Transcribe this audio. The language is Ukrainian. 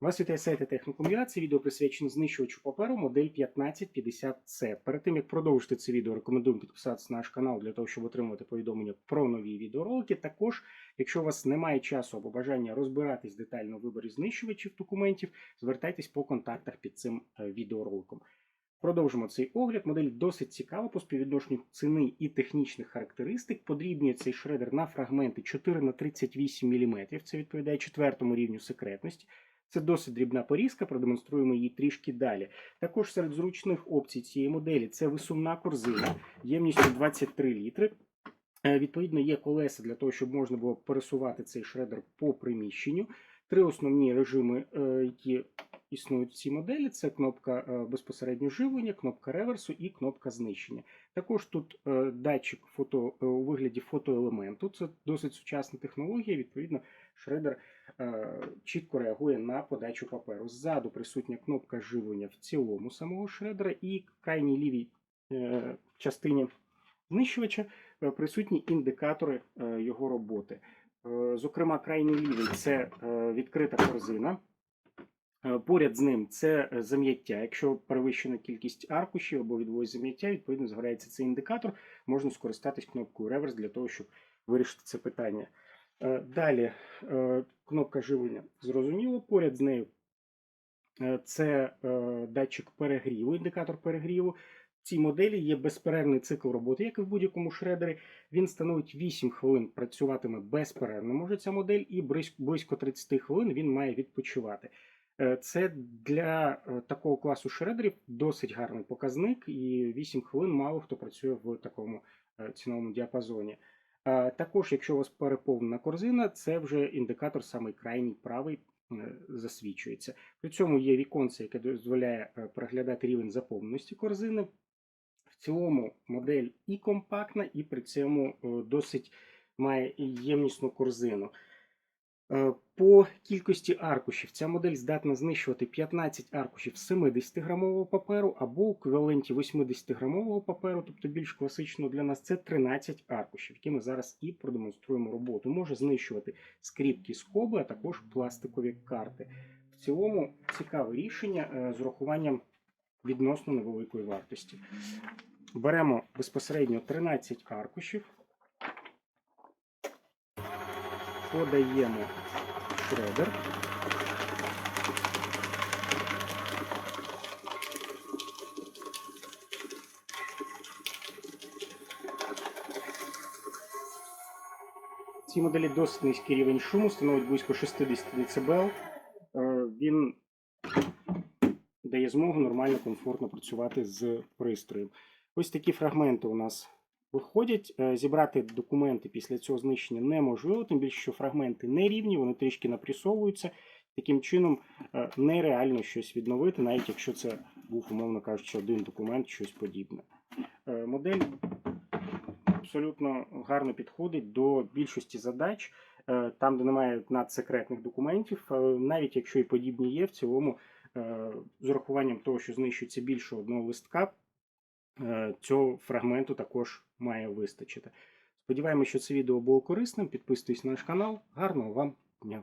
Вас вітає сайт Технікум UA. Це відео присвячено знищувачу паперу модель 1550C. Перед тим як продовжити це відео, рекомендуємо підписатися на наш канал для того, щоб отримувати повідомлення про нові відеоролики. Також, якщо у вас немає часу або бажання розбиратись детально у виборі знищувачів документів, звертайтесь по контактах під цим е, відеороликом. Продовжимо цей огляд. Модель досить цікава по співвідношенню ціни і технічних характеристик. Подрібнює цей шредер на фрагменти 4 на 38 мм. Це відповідає четвертому рівню секретності. Це досить дрібна порізка, продемонструємо її трішки далі. Також серед зручних опцій цієї моделі це висувна корзина ємністю 23 літри. Е, Відповідно, є колеса для того, щоб можна було пересувати цей шредер по приміщенню. Три основні режими, е, які існують в цій моделі: це кнопка е, безпосередньо живлення, кнопка реверсу і кнопка знищення. Також тут е, датчик фото у вигляді фотоелементу. Це досить сучасна технологія. Відповідно, шредер чітко реагує на подачу паперу. Ззаду присутня кнопка живлення в цілому самого шредера, і в крайній лівій частині знищувача присутні індикатори його роботи. Е, Зокрема, крайній лівий це е, відкрита корзина. Е, Поряд з ним це зам'яття. Якщо перевищена кількість аркушів або відвозь зам'яття, відповідно згорається цей індикатор. Можна скористатись кнопкою реверс для того, щоб вирішити це питання. Далі кнопка живлення зрозуміло. Поряд з нею це датчик перегріву, індикатор перегріву. Цій моделі є безперервний цикл роботи, як і в будь-якому шредері. Він становить 8 хвилин, працюватиме безперервно. Може ця модель, і близько 30 хвилин він має відпочивати. Е, Це для е, такого класу шредерів досить гарний показник, і 8 хвилин мало хто працює в такому е, ціновому діапазоні. Також, якщо у вас переповнена корзина, це вже індикатор самий крайній правий засвічується. При цьому є віконце, яке дозволяє переглядати рівень заповненості корзини. В цілому модель і компактна, і при цьому е, досить має ємнісну корзину. Е, По кількості аркушів ця модель здатна знищувати 15 аркушів 70-грамового паперу або у еквіваленті 80-грамового паперу, тобто більш класично для нас, це 13 аркушів, які ми зараз і продемонструємо роботу. Може знищувати скріпки скоби, а також пластикові карти. В цілому цікаве рішення е, з урахуванням відносно невеликої вартості. Беремо безпосередньо 13 аркушів, подаємо шредер. В цій моделі досить низький рівень шуму, становить близько 60 дБ. Е, Він дає змогу нормально, комфортно працювати з пристроєм. Ось такі фрагменти у нас виходять. Е, Зібрати документи після цього знищення неможливо, тим більше, що фрагменти не рівні, вони трішки напресовуються. Таким чином е, нереально щось відновити, навіть якщо це був, умовно кажучи, один документ, щось подібне. Е, Модель абсолютно гарно підходить до більшості задач, там, де немає надсекретних документів, навіть якщо і подібні є, в цілому з урахуванням того, що знищується більше одного листка, е, цього фрагменту також має вистачити. Сподіваємося, що це відео було корисним. Підписуйтесь на наш канал. Гарного вам дня!